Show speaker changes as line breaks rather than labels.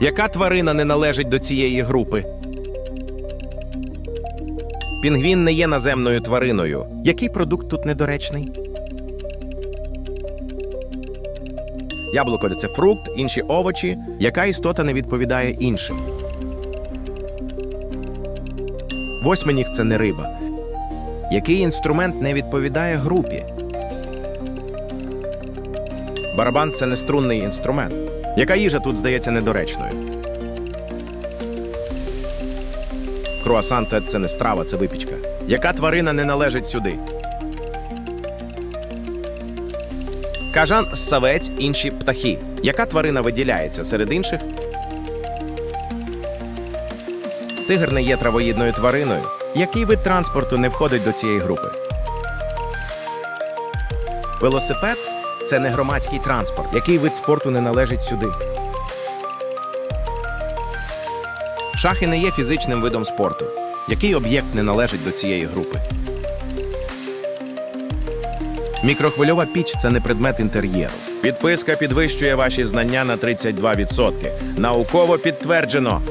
Яка тварина не належить до цієї групи? Пінгвін не є наземною твариною. Який продукт тут недоречний? Яблуко це фрукт, інші овочі. Яка істота не відповідає іншим? Восьминіг це не риба. Який інструмент не відповідає групі? Барабан це не струнний інструмент. Яка їжа тут здається недоречною? Круасан – це не страва, це випічка. Яка тварина не належить сюди? Кажан, савець, інші птахи. Яка тварина виділяється серед інших? Тигр не є травоїдною твариною. Який вид транспорту не входить до цієї групи? Велосипед це не громадський транспорт. Який вид спорту не належить сюди? Шахи не є фізичним видом спорту. Який об'єкт не належить до цієї групи? Мікрохвильова піч це не предмет інтер'єру. Підписка підвищує ваші знання на 32%. Науково підтверджено.